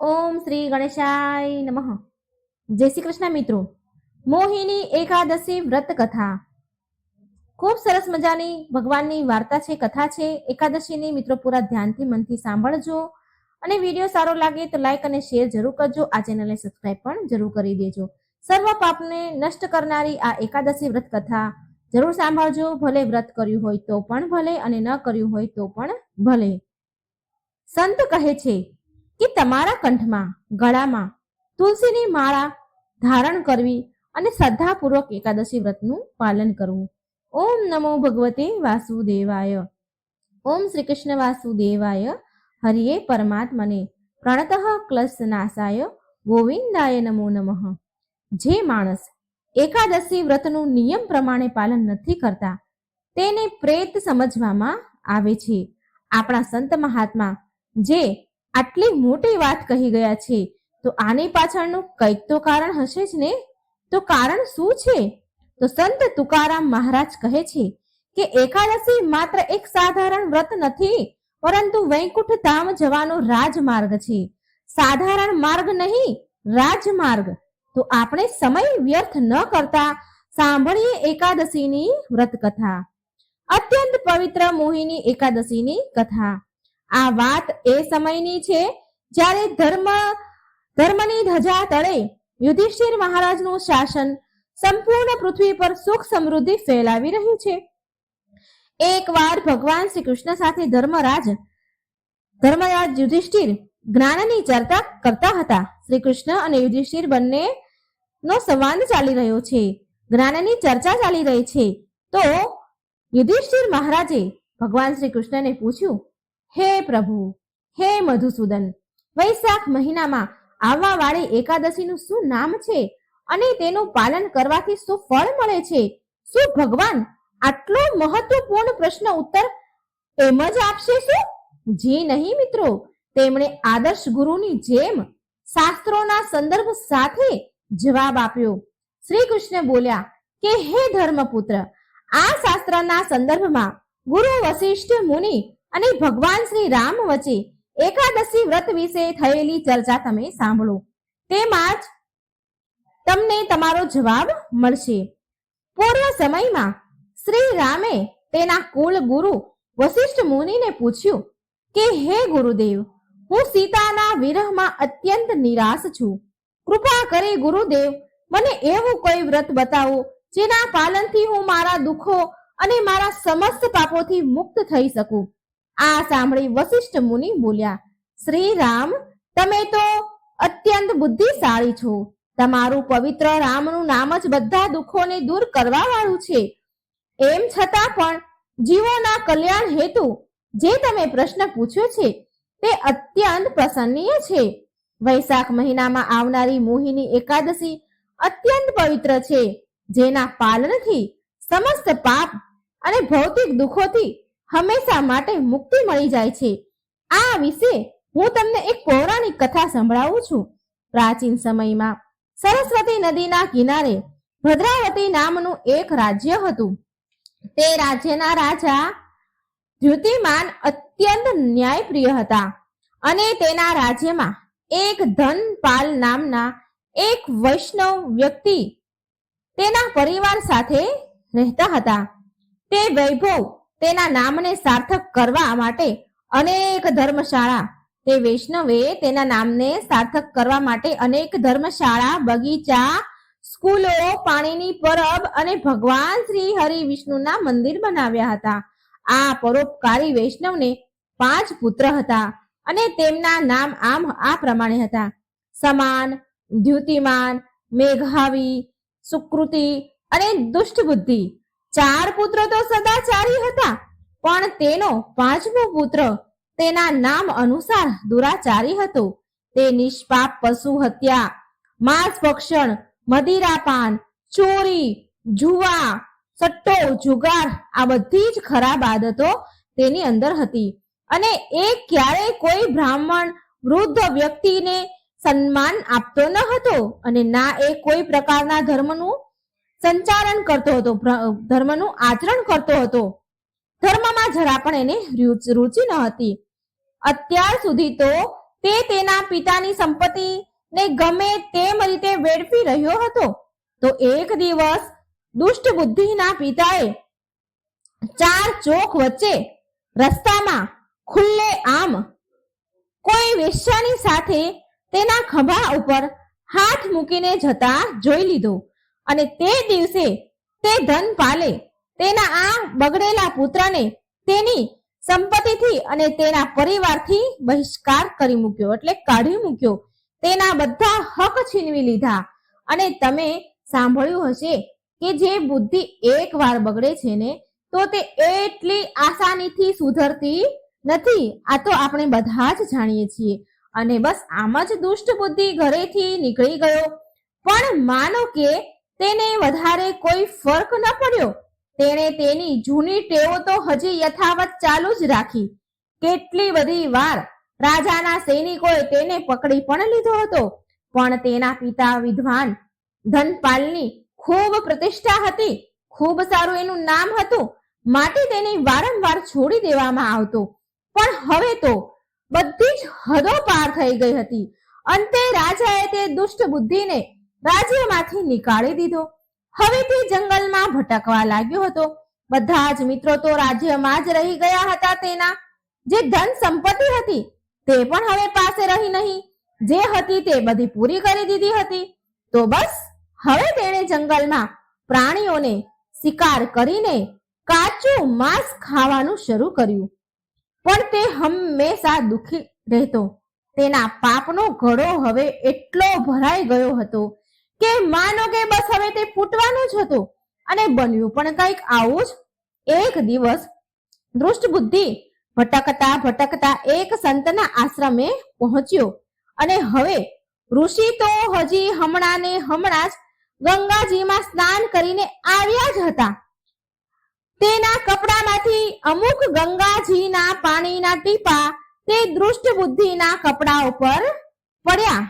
ઓમ શ્રી ગણેશાય નમઃ. જય શ્રી કૃષ્ણ મિત્રો. મોહિની એકાદશી વ્રત કથા. ખૂબ સરસ મજાની ભગવાનની વાર્તા છે, કથા છે. એકાદશીની મિત્રો પૂરા ધ્યાનથી મનથી સાંભળજો. અને વીડિયો સારો લાગે તો લાઈક અને શેર જરૂર કરજો. આ ચેનલને સબસ્ક્રાઇબ પણ જરૂર કરી દેજો. સર્વ પાપને નષ્ટ કરનારી આ એકાદશી વ્રત કથા જરૂર સાંભળજો. ભલે વ્રત કર્યું હોય તો પણ ભલે અને ન કર્યું હોય તો પણ ભલે. સંત કહે છે કે તમારા કંઠમાં, ગળામાં તુલસીની માળા ધારણ કરવી અને શ્રદ્ધાપૂર્વક એકાદશી વ્રતનું પાલન કરવું. ઓમ નમો ભગવતે વાસુદેવાય. ઓમ શ્રી કૃષ્ણ વાસુદેવાય. હરિયે પરમાત્મને પ્રણતઃ ક્લશ નાશાય ગોવિંદાય નમો નમઃ. જે માણસ એકાદશી વ્રતનું નિયમ પ્રમાણે પાલન નથી કરતા, તેને પ્રેત સમજવામાં આવે છે. આપણા સંત મહાત્મા જે આટલી મોટી વાત કહી ગયા છે. તો આની પાછળનું કંઈક તો કારણ હશે જ ને? તો કારણ શું છે? તો સંત તુકારામ મહારાજ કહે છે કે એકાદશી માત્ર એક સાધારણ વ્રત નથી, પરંતુ વૈકુંઠ ધામ જવાનો રાજમાર્ગ છે. સાધારણ માર્ગ નહીં, રાજમાર્ગ. તો આપણે સમય વ્યર્થ ન કરતા સાંભળીએ એકાદશીની વ્રત કથા અત્યંત પવિત્ર મોહિની એકાદશીની કથા. આ વાત એ સમયની છે જ્યારે ધર્મ, ધર્મની ધજા તળે યુધિષ્ઠિર મહારાજનું શાસન સંપૂર્ણ પૃથ્વી પર સુખ સમૃદ્ધિ ફેલાવી રહ્યું છે. એકવાર ભગવાન શ્રી કૃષ્ણ સાથે ધર્મરાજ ધર્મરાજ યુધિષ્ઠિર જ્ઞાનની ચર્ચા કરતા હતા. શ્રી કૃષ્ણ અને યુધિષ્ઠિર બંને નો સંવાદ ચાલી રહ્યો છે. જ્ઞાનની ચર્ચા ચાલી રહી છે. તો યુધિષ્ઠિર મહારાજે ભગવાન શ્રી કૃષ્ણને પૂછ્યું હે પ્રભુ, હે મધુસૂદન, વૈશાખ મહિનામાં આવવા વાળી એકાદશીનું શું નામ છે? અને તેનું પાલન કરવાથી શું ફળ મળે છે? શું ભગવાન આટલો મહત્વપૂર્ણ પ્રશ્ન ઉત્તર એમ જ આપશે શું? જી નહીં મિત્રો, તેમણે આદર્શ ગુરુની જેમ શાસ્ત્રોના સંદર્ભ સાથે જવાબ આપ્યો. શ્રી કૃષ્ણ બોલ્યા કે, હે ધર્મપુત્ર, આ શાસ્ત્રના સંદર્ભમાં ગુરુ વશિષ્ઠ મુનિ અને ભગવાન શ્રી રામ વચ્ચે એકાદશી વ્રત વિશે થયેલી ચર્ચા તમે સાંભળો. તેમાં જ તમને તમારો જવાબ મળશે. પૂર્વ સમયમાં શ્રી રામે તેના કુલ ગુરુ વશિષ્ઠ મુનિને પૂછ્યું કે, હે ગુરુદેવ, હું સીતાના વિરહમાં અત્યંત નિરાશ છું. કૃપા કરી ગુરુદેવ, મને એવું કોઈ વ્રત બતાવો જેના પાલનથી હું મારા દુઃખો અને મારા સમસ્ત પાપોથી મુક્ત થઈ શકું. આ સાંભળી વશિષ્ઠ મુનિ બોલ્યા શ્રી રામ તમે તો અત્યંત બુદ્ધિશાળી છો. તમારું પવિત્ર રામનું નામ જ બધા દુઃખોને દૂર કરવા વાળું છે. એમ છતાં પણ જીવોના કલ્યાણ હેતુ જે તમે પ્રશ્ન પૂછ્યો છે, તે અત્યંત પ્રસન્નીય છે. વૈશાખ મહિનામાં આવનારી મોહિની એકાદશી અત્યંત પવિત્ર છે, જેના પાલનથી સમસ્ત પાપ અને ભૌતિક દુઃખોથી હંમેશા માટે મુક્તિ મળી જાય છે. આ વિશે હું તમને એક પૌરાણિક કથા સંભળાવું છું. પ્રાચીન સમયમાં સરસ્વતી નદીના કિનારે ભદ્રાવતી નામનું એક રાજ્ય હતું. તે રાજ્યના રાજા ધ્યુતિમાન અત્યંત ન્યાયપ્રિય હતા અને તેના રાજ્યમાં એક ધનપાલ નામના એક વૈષ્ણવ વ્યક્તિ તેના પરિવાર સાથે રહેતા હતા. તે વૈભવ તેના નામને સાર્થક કરવા માટે અનેક ધર્મશાળા. તે વૈષ્ણવે તેના નામને સાર્થક કરવા માટે અનેક ધર્મશાળા, બગીચા, સ્કૂલો, પાણીની પરબ અને ભગવાન શ્રી હરિ વિષ્ણુના મંદિર બનાવ્યા હતા. આ પરોપકારી વૈષ્ણવને પાંચ પુત્ર હતા અને તેમના નામ આમ આ પ્રમાણે હતા. સમાન, દ્યુતિમાન, મેઘાવી, સુકૃતિ અને દુષ્ટ બુદ્ધિ ચાર પુત્ર તો સદાચારી હતા, પણ તેનો પાંચમો પુત્ર તેના નામ અનુસાર દુરાચારી હતો. તે નિષ્પાપ પશુ હત્યા, માંસ ભક્ષણ, મદિરાપાન, ચોરી, જુવા, સટ્ટો, જુગાર, આ બધી જ ખરાબ આદતો તેની અંદર હતી. અને એ ક્યારેય કોઈ બ્રાહ્મણ વૃદ્ધ વ્યક્તિને સન્માન આપતો ન હતો અને ના એ કોઈ પ્રકારના ધર્મનું સંચાલન કરતો હતો ધર્મનું આચરણ કરતો હતો. ધર્મમાં જરા પણ એને રુચ- ન હતી. અત્યાર સુધી તો તે તેના પિતાની સંપત્તિને ગમે તેમ રીતે વેડફી રહ્યો હતો. તો એક દિવસ દુષ્ટ બુદ્ધિના પિતાએ ચાર ચોક વચ્ચે રસ્તામાં ખુલ્લે આમ કોઈ વેશ્યાની સાથે તેના ખભા ઉપર હાથ મૂકીને જતા જોઈ લીધો. અને તે દિવસે તે ધન પાલે. તેના આ બગડેલા પુત્રને તેની સંપત્તિથી અને તેના પરિવારથી બહિષ્કાર કરી મૂક્યો, એટલે કાઢી મૂક્યો. તેના બધા હક છીનવી લીધા. અને તમે સાંભળ્યું હશે કે જે બુદ્ધિ એકવાર બગડે છે ને, તો તે એટલી આસાનીથી સુધરતી નથી. આ તો આપણે બધા જ જાણીએ છીએ. અને બસ આમ જ દુષ્ટ બુદ્ધિ ઘરેથી નીકળી ગયો. પણ માનો કે તેને વધારે કોઈ ફરક ન પડ્યો. તેણે તેની જૂની ટેવો તો હજી યથાવત ચાલુ જ રાખી. કેટલી બધી વાર રાજાના સૈનિકોએ તેને પકડી પણ લીધો હતો, પણ તેના પિતા વિદ્વાન ધનપાલની ખૂબ પ્રતિષ્ઠા હતી. ખૂબ સારું એનું નામ હતું, માટે તેને વારંવાર છોડી દેવામાં આવતો. પણ હવે તો બધી જ હદો પાર થઈ ગઈ હતી. અંતે રાજાએ તે દુષ્ટ બુદ્ધિને રાજ્યમાંથી નીકાળી દીધો. હવે તે જંગલમાં ભટકવા લાગ્યો હતો. બધા જ મિત્રો તો રાજ્યમાં જ રહી ગયા હતા તેના. જે ધન સંપત્તિ હતી, તે પણ હવે પાસે રહી નહીં. જે હતી તે બધી પૂરી કરી દીધી હતી. તો બસ, હવે તેણે જંગલમાં પ્રાણીઓને શિકાર કરીને કાચું માંસ ખાવાનું શરૂ કર્યું. પણ તે હંમેશા દુખી રહેતો. તેના પાપનો ઘડો હવે એટલો ભરાઈ ગયો હતો કે માનો કે બસ હવે તે ફૂટવાનું જ હતું. અને બન્યું પણ કંઈક આવું જ. એક દિવસ દૃષ્ટ બુદ્ધિ ભટકતા ભટકતા એક સંતના આશ્રમે પહોંચ્યો. અને હવે ઋષિ તો હજી હમણાં ને હમણાં જ ગંગાજીમાં સ્નાન કરીને આવ્યા જ હતા. તેના કપડામાંથી અમુક ગંગાજીના પાણીના ટીપા તે દૃષ્ટ બુદ્ધિના કપડા ઉપર પડ્યા.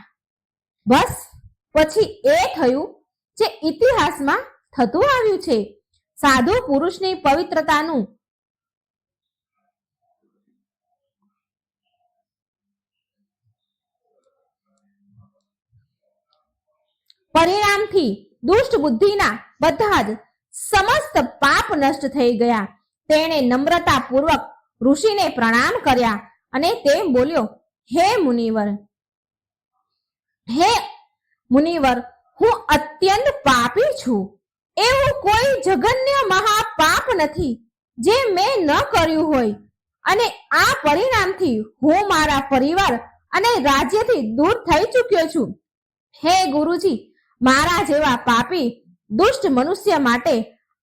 બસ પછી એ થયું જે ઇતિહાસમાં થતું આવ્યું છે. સાધુ પુરુષની પવિત્રતાનું પરિણામથી દુષ્ટ બુદ્ધિના બધા જ સમસ્ત પાપ નષ્ટ થઈ ગયા. તેણે નમ્રતા પૂર્વક ઋષિને પ્રણામ કર્યા અને તે બોલ્યો, હે મુનિવર, હે મુનિવર, હું અત્યંત પાપી છું. એવું કોઈ જઘન્ય મહાપાપ નથી જે મેં ન કર્યું હોય. અને આ પરિણામથી હું મારા પરિવાર અને રાજ્યથી દૂર થઈ ચૂક્યો છું. હે ગુરુજી, મારા જેવા પાપી, દુષ્ટ મનુષ્ય માટે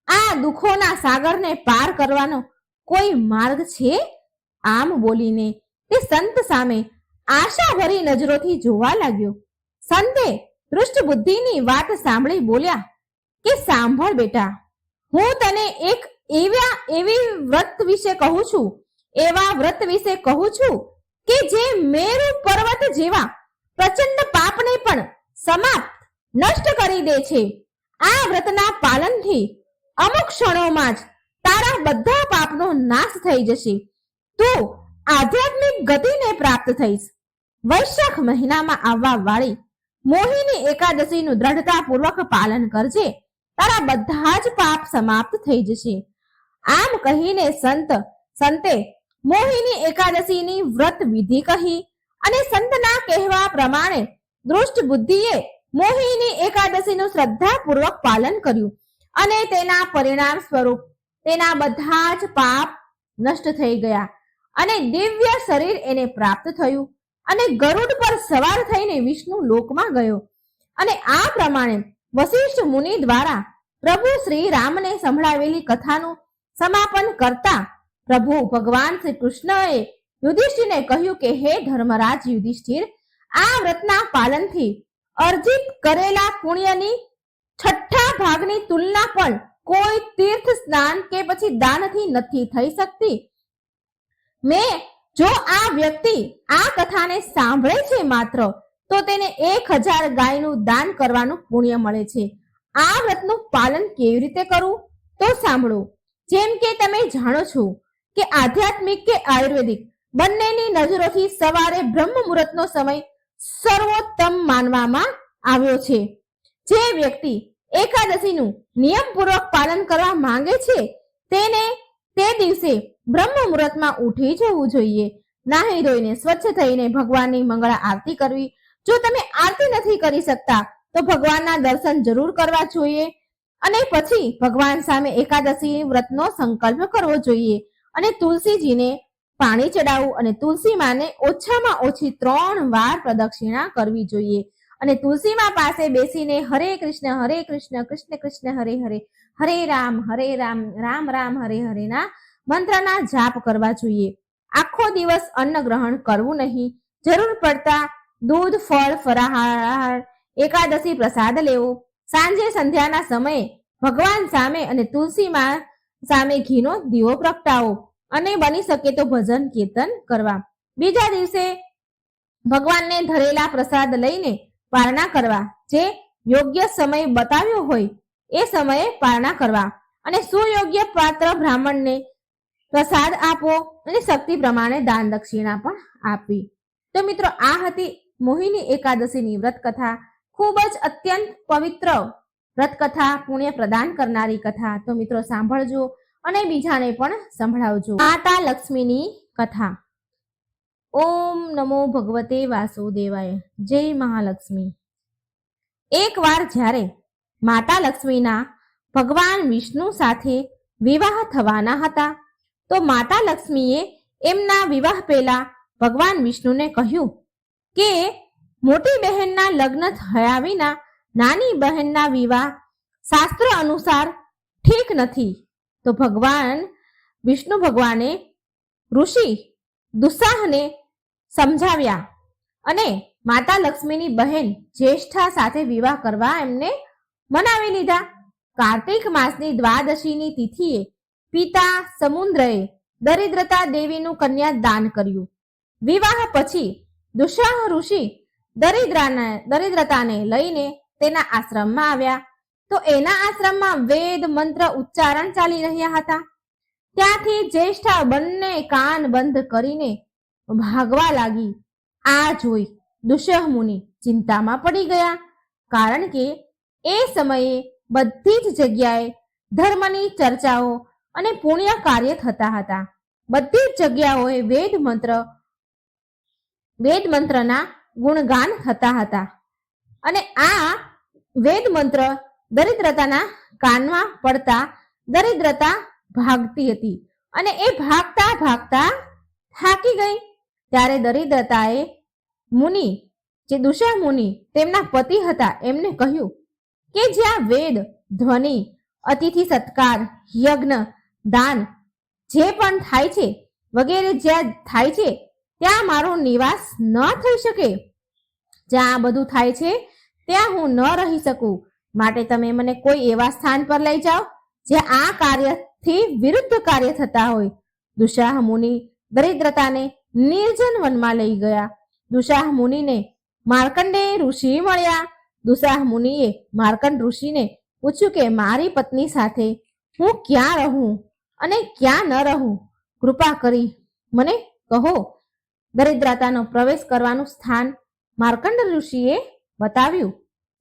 આ દુઃખોના સાગરને પાર કરવાનો કોઈ માર્ગ છે? આમ બોલીને તે સંત સામે આશાભરી નજરોથી જોવા લાગ્યો. સંતે દૃષ્ટ બુદ્ધિની વાત સાંભળી બોલ્યા કે સાંભળ બેટા, હું તને એક એવા, એવી વ્રત વિશે કહું છું, એવા વ્રત વિશે કહું છું કે જે મેરુ પર્વત જેવા પ્રચંડ પાપને પણ સમાપ્ત, નષ્ટ કરી દે છે. આ વ્રતના પાલનથી અમુક ક્ષણોમાં જ તારા બધા પાપનો નાશ થઈ જશે. તું આધ્યાત્મિક ગતિને પ્રાપ્ત થઈશ. વૈશાખ મહિનામાં આવવા વાળી મોહિની એકાદશીનું દ્રઢતાપૂર્વક પાલન કરજે. તારા બધા જ પાપ સમાપ્ત થઈ જશે. આમ કહીને સંત, સંતે મોહિની એકાદશીની વ્રત વિધિ કહી અને સંતના કહેવા પ્રમાણે દૃષ્ટ બુદ્ધિએ મોહિની એકાદશીનું શ્રદ્ધાપૂર્વક પાલન કર્યું અને તેના પરિણામ સ્વરૂપ તેના બધા જ પાપ નષ્ટ થઈ ગયા અને દિવ્ય શરીર એને પ્રાપ્ત થયું. અને ગરુડ પર સવાર થઈને વિષ્ણુ લોકમાં ગયો. અને આ પ્રમાણે વશિષ્ઠ મુનિ દ્વારા પ્રભુ શ્રી રામને સંભળાવેલી કથાનું સમાપન કરતા પ્રભુ ભગવાન શ્રી કૃષ્ણએ યુધિષ્ઠિરને કહ્યું કે, હે ધર્મરાજ યુધિષ્ઠિર, આ વ્રતના પાલનથી અર્જિત કરેલા પુણ્યની છઠ્ઠા ભાગની તુલના પણ કોઈ તીર્થ સ્નાન કે પછી દાનથી નથી થઈ શકતી. મેં જો આ વ્યક્તિ આ કથાને સાંભળે છે માત્ર, તો તેને એક હજાર ગાયનું દાન કરવાનું પુણ્ય મળે છે. આ વ્રતનું પાલન કેવી રીતે કરવું? તો સાંભળો. જેમ કે તમે જાણો છો કે આધ્યાત્મિક કે આયુર્વેદિક, બંનેની નજરોથી સવારે બ્રહ્મ મુહૂર્તનો સમય સર્વોત્તમ માનવામાં આવ્યો છે. જે વ્યક્તિ એકાદશીનું નિયમપૂર્વક પાલન કરવા માંગે છે, તેને તે દિવસે બ્રહ્મ મુહૂર્તમાં ઉઠી જવું જોઈએ. નાહી ધોઈને સ્વચ્છ થઈને ભગવાનની મંગળા આરતી કરવી. જો તમે આરતી નથી કરી શકતા, તો ભગવાનના દર્શન જરૂર કરવા જોઈએ. અને પછી ભગવાન સામે એકાદશી વ્રતનો સંકલ્પ કરવો જોઈએ. અને તુલસીજીને પાણી ચડાવવું અને તુલસી માને ઓછામાં ઓછી ત્રણ વાર પ્રદક્ષિણા કરવી જોઈએ. અને તુલસીમાં પાસે બેસીને હરે કૃષ્ણ હરે કૃષ્ણ કૃષ્ણ કૃષ્ણ, હરે હરે હરે રામ હરે રામ રામ રામ, હરે હરેના મંત્રના જાપ કરવા જોઈએ. આખો દિવસ અન્ન ગ્રહણ કરવું નહીં. જરૂર પડતા દૂધ, ફળ, ફરાહાર, એકાદશી પ્રસાદ લેવો. સાંજે સંધ્યાના સમયે ભગવાન સામે અને તુલસીમાં સામે ઘીનો દીવો પ્રગટાવો અને બની શકે તો ભજન કીર્તન કરવા. બીજા દિવસે ભગવાનને ધરેલા પ્રસાદ લઈને પારણા કરવા. જે યોગ્ય સમય બતાવ્યો હોય એ સમયે પારણા કરવા. અને સુયોગ્ય પાત્ર બ્રાહ્મણને પ્રસાદ આપો અને શક્તિ પ્રમાણે દાન દક્ષિણા પણ આપવી તો મિત્રો, આ હતી મોહિની એકાદશીની વ્રત કથા ખૂબ જ અત્યંત પવિત્ર વ્રત કથા પુણ્ય પ્રદાન કરનારી કથા. તો મિત્રો, સાંભળજો અને બીજાને પણ સંભળાવજો. માતા લક્ષ્મીની કથા. ઓમ નમો ભગવતે વાસુદેવાય. જય મહાલક્ષ્મી. એકવાર જ્યારે માતા લક્ષ્મીના ભગવાન વિષ્ણુ સાથે વિવાહ થવાના હતા. તો માતા લક્ષ્મીએ એમના વિવાહ પહેલા ભગવાન વિષ્ણુને કહ્યું કે, મોટી બહેનના લગ્ન થયા વિના નાની બહેનના વિવાહ શાસ્ત્ર અનુસાર ઠીક નથી. તો ભગવાન વિષ્ણુ ભગવાને ઋષિ દુસ્સાહને સમજાવ્યા અને માતા લક્ષ્મીની બહેન જ્યેષ્ઠા સાથે વિવાહ કરવા એમને મનાવી લીધા. કાર્તિક માસની દ્વાદશીની તિથિએ પિતા સમુદ્રએ દરિદ્રતા દેવીનું કન્યા દાન કર્યું. વિવાહ પછી દુશાહ ઋષિ દરિદ્રાને, દરિદ્રતાને લઈને તેના આશ્રમમાં આવ્યા. તો એના આશ્રમમાં વેદ મંત્ર ઉચ્ચારણ ચાલી રહ્યા હતા. ત્યાંથી જ્યેષ્ઠા બંને કાન બંધ કરીને ભાગવા લાગી. આ જોઈ દુષ્યહ મુનિ ચિંતામાં પડી ગયા. કારણ કે એ સમયે બધી જ જગ્યાએ ધર્મની ચર્ચાઓ અને પુણ્ય કાર્ય થતા હતા. બધી જ જગ્યાઓએ વેદ મંત્ર, વેદ મંત્રના ગુણગાન થતા હતા. અને આ વેદ મંત્ર દરિદ્રતાના કાનમાં પડતા દરિદ્રતા ભાગતી હતી અને એ ભાગતા ભાગતા થાકી ગઈ. ત્યારે દરિદ્રતાએ મુનિ, જે દુષા મુનિ તેમના પતિ હતા, એમને કહ્યું કે જ્યાં વેદ, ધ્વનિ, અતિથિ સત્કાર, યજ્ઞ, દાન જે પણ થાય છે, વગેરે જ્યાં થાય છે, ત્યાં મારો નિવાસ ન થઈ શકે. જ્યાં આ બધું થાય છે, ત્યાં હું ન રહી શકું. માટે તમે મને કોઈ એવા સ્થાન પર લઈ જાઓ, જ્યાં આ કાર્યથી વિરુદ્ધ કાર્ય થતા હોય. દુશાહ મુનિ દરિદ્રતાને નિર્જન વનમાં લઈ ગયા. દુશાહ મુનિને માર્કંડે ઋષિ મળ્યા. દુશાહ મુનિએ માર્કંડ ઋષિને પૂછ્યું કે, મારી પત્ની સાથે હું ક્યાં રહું અને ક્યાં ન રહું? કૃપા કરી મને કહો. દરિદ્રતાનો પ્રવેશ કરવાનું સ્થાન માર્કંડ ઋષિએ બતાવ્યું.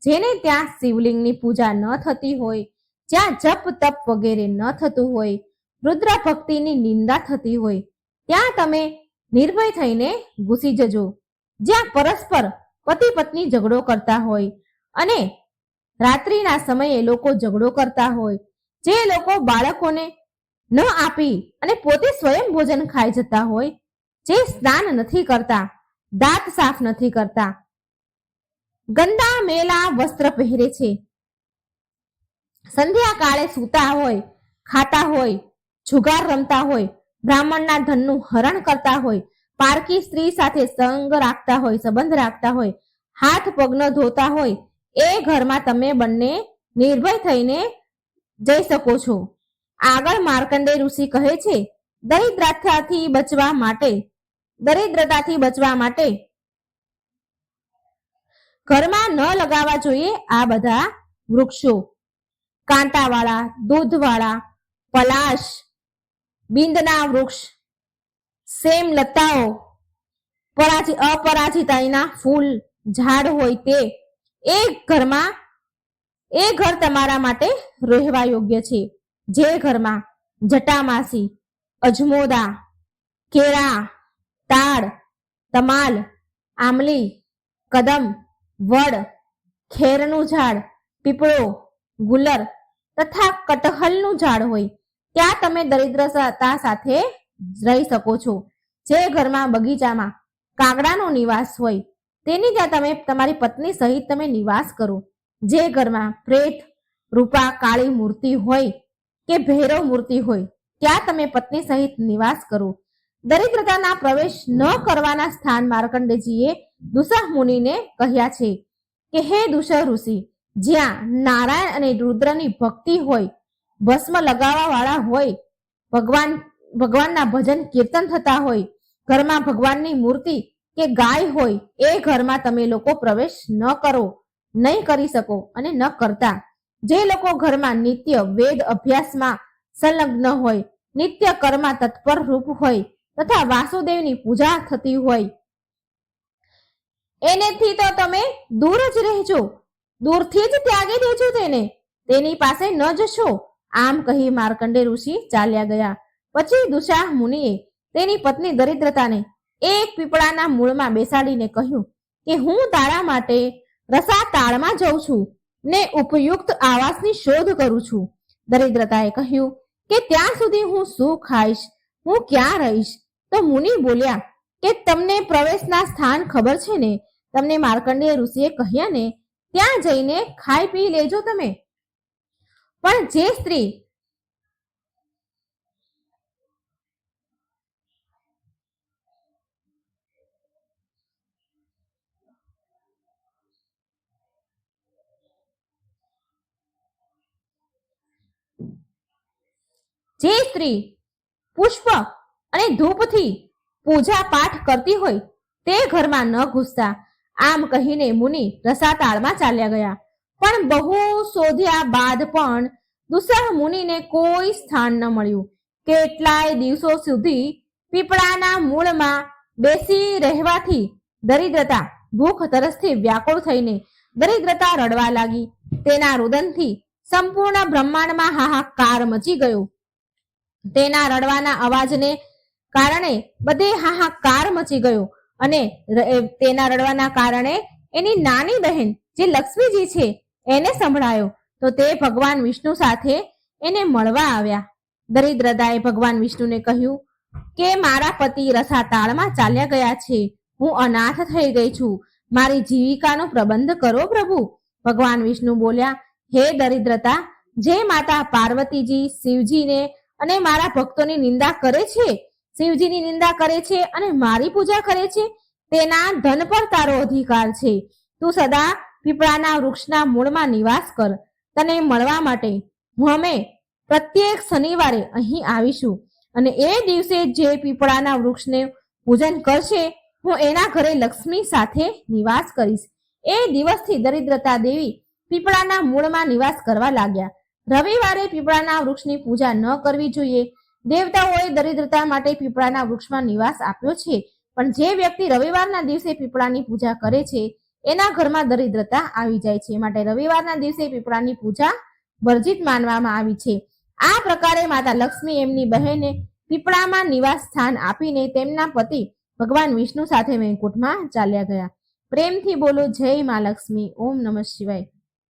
જેને ત્યાં શિવલિંગની પૂજા ન થતી હોય, જ્યાં જપ તપ વગેરે ન થતું હોય, રુદ્ર ભક્તિની નિંદા થતી હોય, ત્યાં તમે નિર્ભય થઈને ઘૂસી જજો. જ્યાં પરસ્પર પતિ પત્ની ઝઘડો કરતા હોય અને રાત્રિના સમયે લોકો ઝઘડો કરતા હોય, જે લોકો બાળકોને ન આપી અને પોતે સ્વયં ભોજન ખાઈ જતા હોય, જે સ્નાન નથી કરતા, દાંત સાફ નથી કરતા, ગંદા મેલા વસ્ત્ર પહેરે છે. સંધ્યા કાળે સૂતા હોય, ખાતા હોય, જુગાર રમતા હોય, બ્રાહ્મણના ધનનું હરણ કરતા હોય, પારકી સ્ત્રી સાથે સંગ રાખતા હોય, સંબંધ રાખતા હોય, હાથ પગનો ધોતા હોય એ ઘરમાં તમે બંને નિર્ભય થઈને જઈ શકો છો. આગળ માર્કંડે ઋષિ કહે છે, દરિદ્રતાથી બચવા માટે, દરિદ્રતાથી બચવા માટે ઘરમાં ન લગાવવા જોઈએ આ બધા વૃક્ષો. કાંટાવાળા, દૂધવાળા, પલાશ, બિંદના વૃક્ષ, સેમ લતાઓ, પરાજી અપરાજિતાઈના ફૂલ, ઝાડ હોય તે એ ઘરમાં એ ઘર તમારા માટે રહેવા યોગ્ય છે. જે ઘરમાં જટામાસી, અજમોદા, કેળા તાળ તમાલ આમલી કદમ, વડ, ખેરનું ઝાડ, પીપળો, ગુલર તથા કટહલનું ઝાડ હોય, ત્યાં તમે દરિદ્રતા સાથે રહી શકો છો. જે ઘરમાં બગીચામાં કાગડાનો નિવાસ હોય તેની ત્યાં તમે તમારી પત્ની સહિત તમે નિવાસ કરો. જે ઘરમાં પ્રેત, રૂપા, કાળી મૂર્તિ હોય કે ભૈરવ મૂર્તિ હોય, ત્યાં તમે પત્ની સહિત નિવાસ કરો. દરિદ્રતાના પ્રવેશ ન કરવાના સ્થાન માર્કંડેજીએ દુસહ મુનિને કહ્યા છે કે, હે દુષહ ઋષિ, જ્યાં નારાયણ અને રુદ્રની ભક્તિ હોય, ભસ્મ લગાવવા વાળા હોય, ભગવાન, ભગવાનના ભજન કીર્તન થતા હોય, ઘરમાં ભગવાનની મૂર્તિ કે ગાય હોય, એ ઘરમાં તમે લોકો પ્રવેશ ન કરો, નહીં કરી શકો અને ન કરતા. જે લોકો ઘરમાં નિત્ય વેદ અભ્યાસમાં સંલગ્ન હોય, નિત્ય કર્મા તત્પર રૂપ હોય તથા વાસુદેવની પૂજા થતી હોય, એનેથી તો તમે દૂર જ રહેજો. દૂરથી જ ત્યાગી દેજો તેને. તેની પાસે ન જશો. આમ કહી માર્કંડે ઋષિ ચાલ્યા ગયા. પછી દુષાહ મુનિએ તેની પત્ની દરિદ્રતાને એક પીપળાના મૂળમાં બેસાડીને કહ્યું કે હું તારા માટે રસા તાળમાં જઉં છું ને ઉપયુક્ત આવાસની શોધ કરું છું. દરિદ્રતાએ કહ્યું કે ત્યાં સુધી હું શું ખાઈશ? હું ક્યાં રહીશ? તો મુનિ બોલ્યા કે તમને પ્રવેશના સ્થાન ખબર છે ને? તમને માર્કંડેય ઋષિએ કહ્યા ને, ત્યાં જઈને ખાઈ પી લેજો તમે. પણ જે સ્ત્રી જે સ્ત્રી પુષ્પ અને ધૂપથી પૂજા પાઠ કરતી હોય તે ઘરમાં ન ઘૂસતા. આમ કહીને મુનિ રસાતાળમાં ચાલ્યા ગયા. પણ બહુ શોધ્યા બાદ પણ દુસહ મુનિને કોઈ સ્થાન ન મળ્યું. કેટલાય દિવસો સુધી પીપળાના મૂળમાં બેસી રહેવાથી દરિદ્રતા, ભૂખ તરસથી વ્યાકુળ થઈને દરિદ્રતા રડવા લાગી. તેના રુદનથી સંપૂર્ણ બ્રહ્માંડમાં હાહાકાર મચી ગયો. તેના રડવાના અવાજને કારણે બધે હાહાકાર મચી ગયો અને તેના રડવાના કારણે એની નાની બહેન જે લક્ષ્મીજી છે, એને સંભળાયો. તો તે ભગવાન વિષ્ણુ સાથે એને મળવા આવ્યા. દરિદ્રતાએ ભગવાન વિષ્ણુને કહ્યું કે, મારા પતિ રસાતાળમાં ચાલ્યા ગયા છે. હું અનાથ થઈ ગઈ છું. મારી જીવિકાનો પ્રબંધ કરો પ્રભુ. ભગવાન વિષ્ણુ બોલ્યા, હે દરિદ્રતા, જે માતા પાર્વતીજી, શિવજીને અને મારા ભક્તોની નિંદા કરે છે? શિવજીની નિંદા કરે છે અને મારી પૂજા કરે છે? તેના ધન પર તારો અધિકાર છે. તું સદા પીપળાના વૃક્ષના મૂળમાં નિવાસ કર. તને મળવા માટે હું અમે પ્રત્યેક શનિવારે અહીં આવીશું. અને એ દિવસે જે પીપળાના વૃક્ષને પૂજન કરશે, હું એના ઘરે લક્ષ્મી સાથે નિવાસ કરીશ. એ દિવસથી દરિદ્રતા દેવી પીપળાના મૂળમાં નિવાસ કરવા લાગ્યા. રવિવારે પીપળાના વૃક્ષની પૂજા ન કરવી જોઈએ. દેવતાઓએ દરિદ્રતા માટે પીપળાના વૃક્ષમાં નિવાસ આપ્યો છે. પણ જે વ્યક્તિ રવિવારના દિવસે પીપળાની પૂજા કરે છે, એના ઘરમાં દરિદ્રતા આવી જાય છે. માટે રવિવારના દિવસે પીપળાની પૂજા વર્જિત માનવામાં આવી છે. આ પ્રકારે માતા લક્ષ્મી એમની બહેને પીપળામાં નિવાસ સ્થાન આપીને તેમના પતિ ભગવાન વિષ્ણુ સાથે વૈકુંઠમાં ચાલ્યા ગયા. પ્રેમથી બોલો, જય મા લક્ષ્મી. ઓમ નમઃ શિવાય.